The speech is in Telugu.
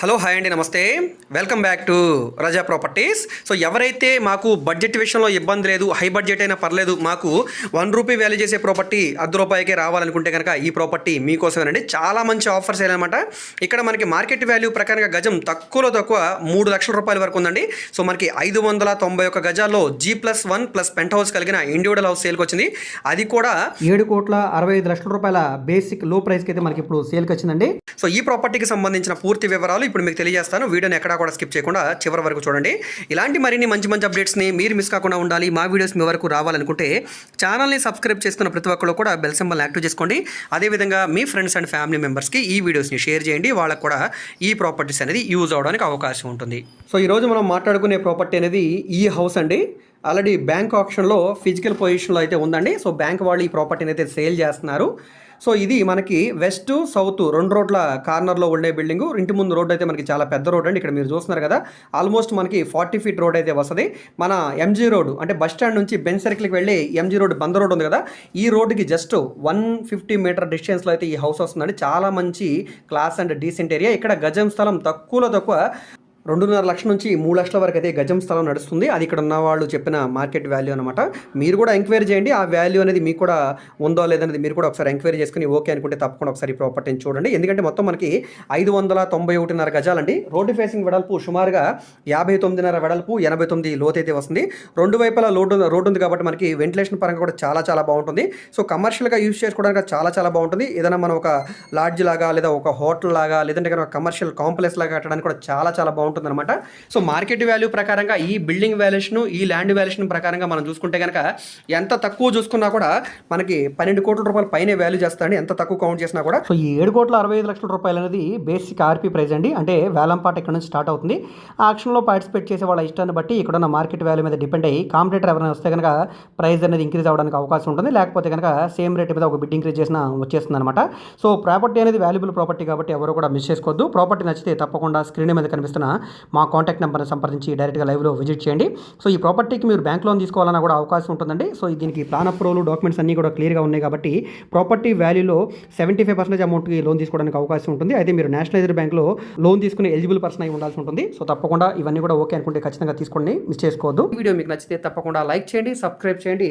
హలో హాయ్ అండి నమస్తే. Welcome back to Raza properties so ఎవరైతే మాకు బడ్జెట్ విషయంలో ఇబ్బంది లేదు హై బడ్జెట్ అయినా పర్లేదు మాకు వన్ రూపీ వాల్యూ చేసే ప్రాపర్టీ అర్ధ రూపాయికే రావాలనుకుంటే కనుక ఈ ప్రాపర్టీ మీకోసమేనండి. చాలా మంచి ఆఫర్స్ అనమాట ఇక్కడ మనకి మార్కెట్ వాల్యూ ప్రకారంగా గజం తక్కువలో తక్కువ మూడు లక్షల రూపాయల వరకు ఉందండి. సో మనకి ఐదు వందల తొంభై ఒక్క గజాల్లో G plus one plus penthouse కలిగిన ఇండివిజువల్ హౌస్ సేల్కి వచ్చింది. అది కూడా ఏడు కోట్ల అరవై ఐదు లక్షల రూపాయల బేసిక్లో ప్రైస్కి అయితే మనకి ఇప్పుడు సేల్కి వచ్చిందండి. సో ఈ ప్రాపర్టీకి సంబంధించిన పూర్తి వివరాలు ఇప్పుడు మీకు తెలియజేస్తాను. వీడియోని ఎక్కడా కూడా స్కిప్ చేయకుండా చివరి వరకు చూడండి. ఇలాంటి మరిన్ని మంచి మంచి అప్డేట్స్ని మీరు మిస్ కాకుండా ఉండాలి. మా వీడియోస్ మీ వరకు రావాలనుకుంటే ఛానల్ని సబ్స్క్రైబ్ చేసుకున్న ప్రతి ఒక్కరు కూడా బెల్ సింబల్ని యాక్టివ్ చేసుకోండి. అదేవిధంగా మీ ఫ్రెండ్స్ అండ్ ఫ్యామిలీ మెంబర్స్కి ఈ వీడియోస్ని షేర్ చేయండి. వాళ్ళకు కూడా ఈ ప్రాపర్టీస్ అనేది యూజ్ అవడానికి అవకాశం ఉంటుంది. సో ఈరోజు మనం మాట్లాడుకునే ప్రాపర్టీ అనేది ఈ హౌస్ అండి. ఆల్రెడీ బ్యాంక్ ఆప్షన్లో ఫిజికల్ పొజిషన్లో అయితే ఉందండి. సో బ్యాంక్ వాళ్ళు ఈ ప్రాపర్టీని అయితే సేల్ చేస్తున్నారు. సో ఇది మనకి వెస్ట్ సౌత్ రెండు రోడ్ల కార్నర్లో ఉండే బిల్డింగ్. ఇంటి ముందు రోడ్ అయితే మనకి చాలా పెద్ద రోడ్ అండి. ఇక్కడ మీరు చూస్తున్నారు కదా ఆల్మోస్ట్ మనకి ఫార్టీ ఫీట్ రోడ్ అయితే వస్తుంది. మన ఎంజీ రోడ్ అంటే బస్ స్టాండ్ నుంచి బెంచ్ సర్కిల్కి వెళ్ళి ఎంజీ రోడ్ బంద రోడ్ ఉంది కదా ఈ రోడ్డుకి జస్ట్ వన్ ఫిఫ్టీ మీటర్ డిస్టెన్స్లో అయితే ఈ హౌస్ వస్తుందండి. చాలా మంచి క్లాస్ అండ్ డీసెంట్ ఏరియా. ఇక్కడ గజం స్థలం తక్కువలో తక్కువ రెండున్నర లక్షల నుంచి మూడు లక్షల వరకు అయితే గజం స్థలం నడుస్తుంది. అది ఇక్కడ ఉన్న వాళ్ళు చెప్పిన మార్కెట్ వాల్యూ అనమాట మీరు కూడా ఎంక్వైరీ చేయండి. ఆ వాల్యూ అనేది మీకు కూడా ఉందో లేదనేది మీరు కూడా ఒకసారి ఎంక్వైరీ చేసుకుని ఓకే అనుకుంటే తప్పకుండా ఒకసారి ప్రాపర్టీని చూడండి. ఎందుకంటే మొత్తం మనకి ఐదు వందల తొంభై ఒకటిన్నర గజాలండి. రోడ్డు ఫేసింగ్ వెడల్పు సుమారుగా యాభై తొమ్మిదిన్నర వెడల్పు ఎనభై తొమ్మిది లోతు అయితే వస్తుంది. రెండు వైపులా రోడ్డు రోడ్డు ఉంది కాబట్టి మనకి వెంటిలేషన్ పరంగా కూడా చాలా చాలా బాగుంటుంది. సో కమర్షియల్గా యూజ్ చేసుకోవడానికి చాలా చాలా బాగుంటుంది. ఏదైనా మనం ఒక లాడ్జ్ లాగా లేదా ఒక హోటల్ లాగా లేదంటే కనుక కమర్షియల్ కాంప్లెక్స్ లాగా కట్టడానికి కూడా చాలా చాలా బాగుంటుంది. అనమాట సో మార్కెట్ వాల్యూ ప్రకారంగా ఈ బిల్డింగ్ వాల్యుయేషన్ ఈ ల్యాండ్ వాల్యుయేషన్ ప్రకారంగా మనం చూసుకుంటే కనుక ఎంత తక్కువ చూసుకున్నా కూడా మనకి పన్నెండు కోట్ల రూపాయల పైన వాల్యూ చేస్తారండి. ఎంత తక్కువ కౌంట్ చేసినా కూడా. సో ఈ ఏడు కోట్ల అరవై ఐదు లక్షల రూపాయలు అనేది బేసిక్ ఆర్పీ ప్రైస్ అండి. అంటే వేలంపాట ఇక్కడ నుంచి స్టార్ట్ అవుతుంది. ఆ ఆక్షన్లో పార్టిసిపేట్ చేసే వాళ్ళ ఇష్టాన్ని బట్టి ఇక్కడ ఉన్న మార్కెట్ వాల్యూ మీద డిపెండ్ అయ్యి కాంపిటేటర్ ఎవరైనా వస్తే కనుక ప్రైస్ అనేది ఇంక్రీజ్ అవ్వడానికి అవకాశం ఉంటుంది. లేకపోతే కనుక సేమ్ రేట్ మీద ఒక బిడ్ ఇంక్రీజ్ చేసిన వచ్చేస్తుంది అనమాట సో ప్రాపర్టీ అనేది వాల్యుబుల్ ప్రాపర్టీ కాబట్టి ఎవరు కూడా మిస్ చేసుకోవద్దు. ప్రాపర్టీ నచ్చితే తప్పకుండా స్క్రీన్ మీద కనిపిస్తున్న మా కాంటాక్ట్ నెంబర్ని సంప్రదించి డైరెక్ట్గా లైవ్లో విజిట్ చేయండి. సో ఈ ప్రాపర్టీకి మీరు బ్యాంక్ లోన్ తీసుకోవాలన్నా కూడా అవకాశం ఉంటుందండి. సో దీనికి ప్లాన్ అప్రూవల్ డాక్యుమెంట్స్ అన్నీ కూడా క్లియర్గా ఉన్నాయి కాబట్టి ప్రాపర్టీ వాల్యూలో సెవెంటీ ఫైవ్ పర్సెంటేజ్ అమౌంట్కి లోన్ తీసుకోవడానికి అవకాశం ఉంటుంది. అయితే మీరు నేషనలైజ్డ్ బ్యాంక్లో లోన్ తీసుకునే ఎలిజిబుల్ పర్సన్ అయి ఉండాల్సి ఉంటుంది. సో తప్పకుండా ఇవన్నీ కూడా ఓకే అనుకుంటే ఖచ్చితంగా తీసుకోండి. మిస్ చేసుకోవద్దు. వీడియో మీకు నచ్చితే తప్పకుండా లైక్ చేయండి సబ్స్క్రైబ్ చేయండి.